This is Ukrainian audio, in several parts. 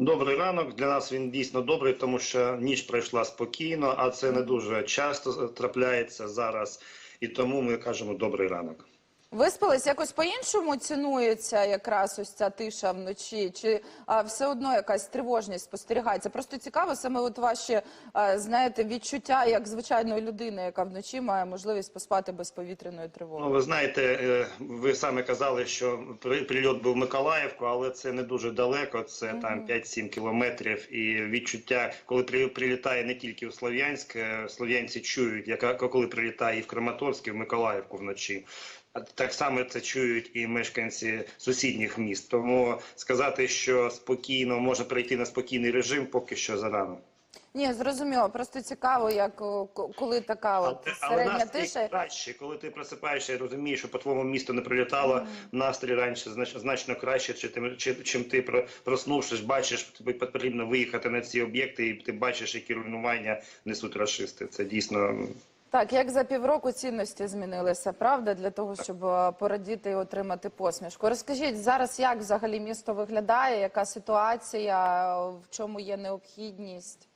Добрий ранок. Для нас він дійсно добрий, тому що ніч пройшла спокійно, а це не дуже часто трапляється зараз. І тому ми кажемо добрий ранок. Виспались якось по-іншому цінується якраз ось ця тиша вночі, чи а, все одно якась тривожність спостерігається? Просто цікаво саме от ваші а, знаєте відчуття як звичайної людини, яка вночі має можливість поспати без повітряної тривоги. Ну, ви знаєте, е, ви самі казали, що при- прильот був в Миколаївку, але це не дуже далеко. Це там 5-7 кілометрів. І відчуття, коли при- прилітає не тільки у Слов'янськ, е, слов'янці чують, яка коли прилітає і в Краматорськ, і в Миколаївку вночі. Так само це чують і мешканці сусідніх міст. Тому сказати, що спокійно можна перейти на спокійний режим, поки що зарано. Ні, зрозуміло. Просто цікаво, як коли така от Але, але середня настрій тиша. краще, коли ти просипаєшся і розумієш, що по твоєму місту не прилітало, настрій раніше значно краще, чи ти, чи, чим ти проснувшись, бачиш, тобі потрібно виїхати на ці об'єкти, і ти бачиш, які руйнування несуть рашисти. Це дійсно Так, як за півроку цінності змінилися, правда, для того, щоб е, порадіти і отримати посмішку. Розкажіть зараз, як взагалі місто виглядає, яка ситуація, в чому є необхідність?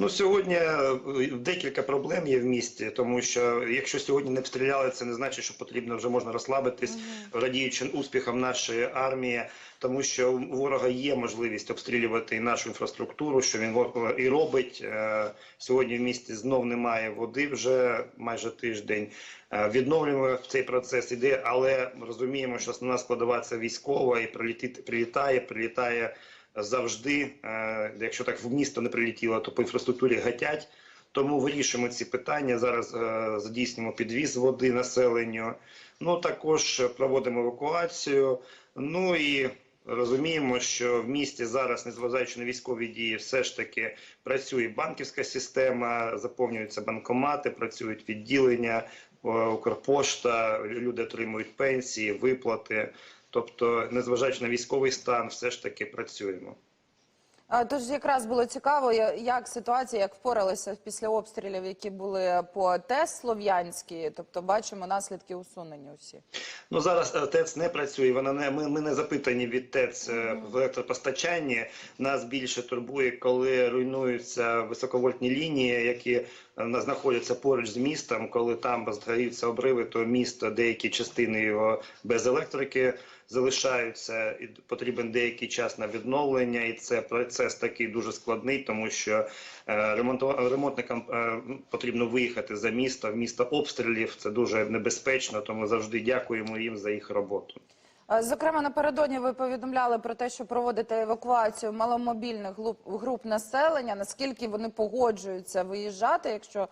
Ну сьогодні е, декілька проблем є в місті, тому що якщо сьогодні не обстріляли, це не значить, що потрібно вже можна розслабитись, радіючи успіхам нашої армії, тому що у ворога є можливість обстрілювати і нашу інфраструктуру, що він і робить. Е, Сьогодні в місті знов немає води вже майже тиждень. Е, Відновлюємо цей процес іде, але розуміємо, що основна складова це військова і прилітить, прилітає, прилітає завжди. Е, Якщо так в місто не прилетіло, то по інфраструктурі гатять. Тому вирішуємо ці питання. Зараз е, здійснюємо підвіз води населенню. Ну також проводимо евакуацію. Ну і розуміємо, що в місті зараз, незважаючи на військові дії, все ж таки працює банківська система, заповнюються банкомати, працюють відділення, е, Укрпошта, люди отримують пенсії, виплати. Тобто, незважаючи на військовий стан, все ж таки працюємо. Тож якраз було цікаво, як ситуація, як впоралися після обстрілів, які були по ТЕС Слов'янській, тобто бачимо наслідки усунення усі. Ну зараз е, ТЕЦ не працює. Вона не ми, ми не запитані від ТЕЦ е, в електропостачанні. Нас більше турбує, коли руйнуються високовольтні лінії, які знаходяться поруч з містом. Коли там згорюються обриви, то місто деякі частини його без електрики залишаються, і потрібен деякий час на відновлення, і це процес такий дуже складний, тому що е, ремонтникам е, потрібно виїхати за місто. В місто обстрілів це дуже небезпечно, тому завжди дякуємо їм за їх роботу. А, Зокрема, напередодні ви повідомляли про те, що проводите евакуацію маломобільних груп, населення. Наскільки вони погоджуються виїжджати, якщо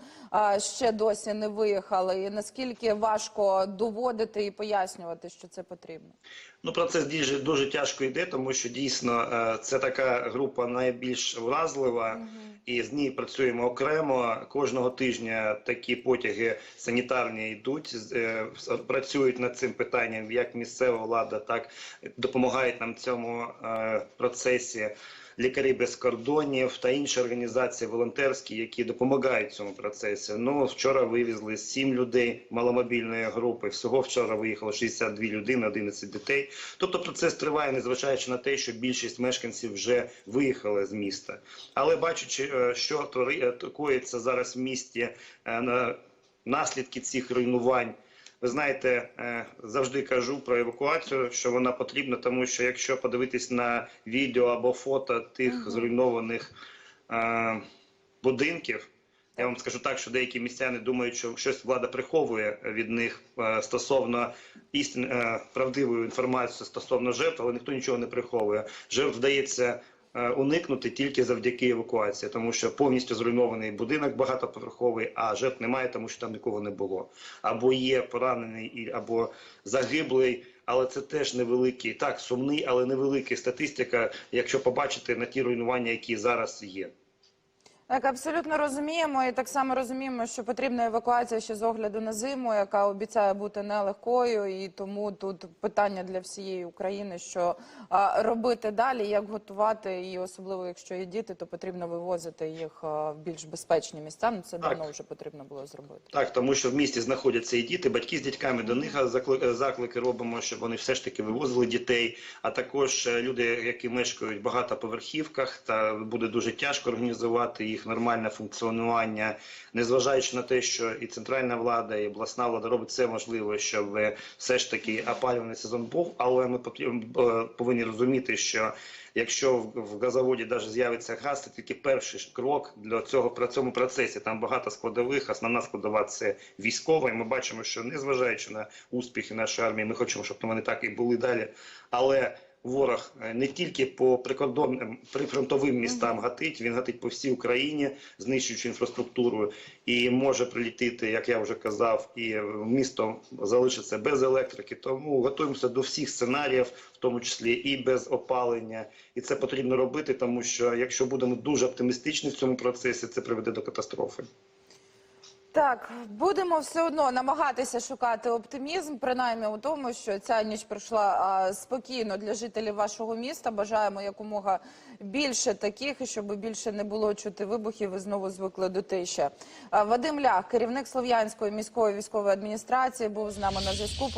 ще досі не виїхали, і наскільки важко доводити і пояснювати, що це потрібно? Ну, процес дуже, дуже тяжко йде, тому що дійсно е, це така група найбільш вразлива, і з ній працюємо окремо. Кожного тижня такі потяги санітарні йдуть, е, працюють над цим питанням як місцева влада, так допомагають нам в цьому е, процесі. Лікарі без кордонів та інші організації волонтерські, які допомагають цьому процесі. Ну вчора вивезли 7 людей маломобільної групи. Всього вчора виїхало 62 людини, 11 дітей. Тобто процес триває, незважаючи на те, що більшість мешканців вже виїхали з міста. Але бачачи, е, що е, коїться зараз в місті наслідки цих руйнувань. Ви знаєте, е, завжди кажу про евакуацію, що вона потрібна, тому що якщо подивитись на відео або фото тих зруйнованих е, будинків, я вам скажу так, що деякі містяни думають, що щось влада приховує від них е, стосовно істин е, правдивої інформації стосовно жертв, але ніхто нічого не приховує. Жертв вдається уникнути тільки завдяки евакуації, тому що повністю зруйнований будинок багатоповерховий, а жертв немає, тому що там нікого не було. Або є поранений, або загиблий. Але це теж невеликий, так сумний, але невеликий статистика, якщо побачити на ті руйнування, які зараз є. Так, абсолютно розуміємо, і так само розуміємо, що потрібна евакуація ще з огляду на зиму, яка обіцяє бути нелегкою, і тому тут питання для всієї України, що а, робити далі, як готувати, і особливо якщо є діти, то потрібно вивозити їх в більш безпечні місця. Ну це Так. давно вже потрібно було зробити. Так, тому що в місті знаходяться і діти, батьки з дітьками. До них закли- заклики робимо, щоб вони все ж таки вивозили дітей. А також е, люди, які мешкають в багатоповерхівках, та буде дуже тяжко організувати їх нормальне функціонування, незважаючи на те, що і центральна влада, і обласна влада робить все можливе, щоб е, все ж таки опалювальний сезон був. Але ми е, повинні розуміти, що Якщо в- в газоводі навіть з'явиться газ, це тільки перший крок для цього при цьому процесі. Там багато складових. Основна складова це військова. І ми бачимо, що незважаючи на успіхи нашої армії, ми хочемо, щоб вони так і були далі. Але ворог е, не тільки по прикордонним прифронтовим містам гатить, він гатить по всій Україні, знищуючи інфраструктуру, і може прилітити, як я вже казав, і місто залишиться без електрики. Тому готуємося до всіх сценаріїв, в тому числі і без опалення. І це потрібно робити, тому що якщо будемо дуже оптимістичні в цьому процесі, це приведе до катастрофи. Так, будемо все одно намагатися шукати оптимізм, принаймні у тому, що ця ніч пройшла спокійно для жителів вашого міста. Бажаємо якомога більше таких, щоб більше не було чути вибухів і знову звикли до тиші. Вадим Лях, керівник Слов'янської міської військової адміністрації, був з нами на зв'язку.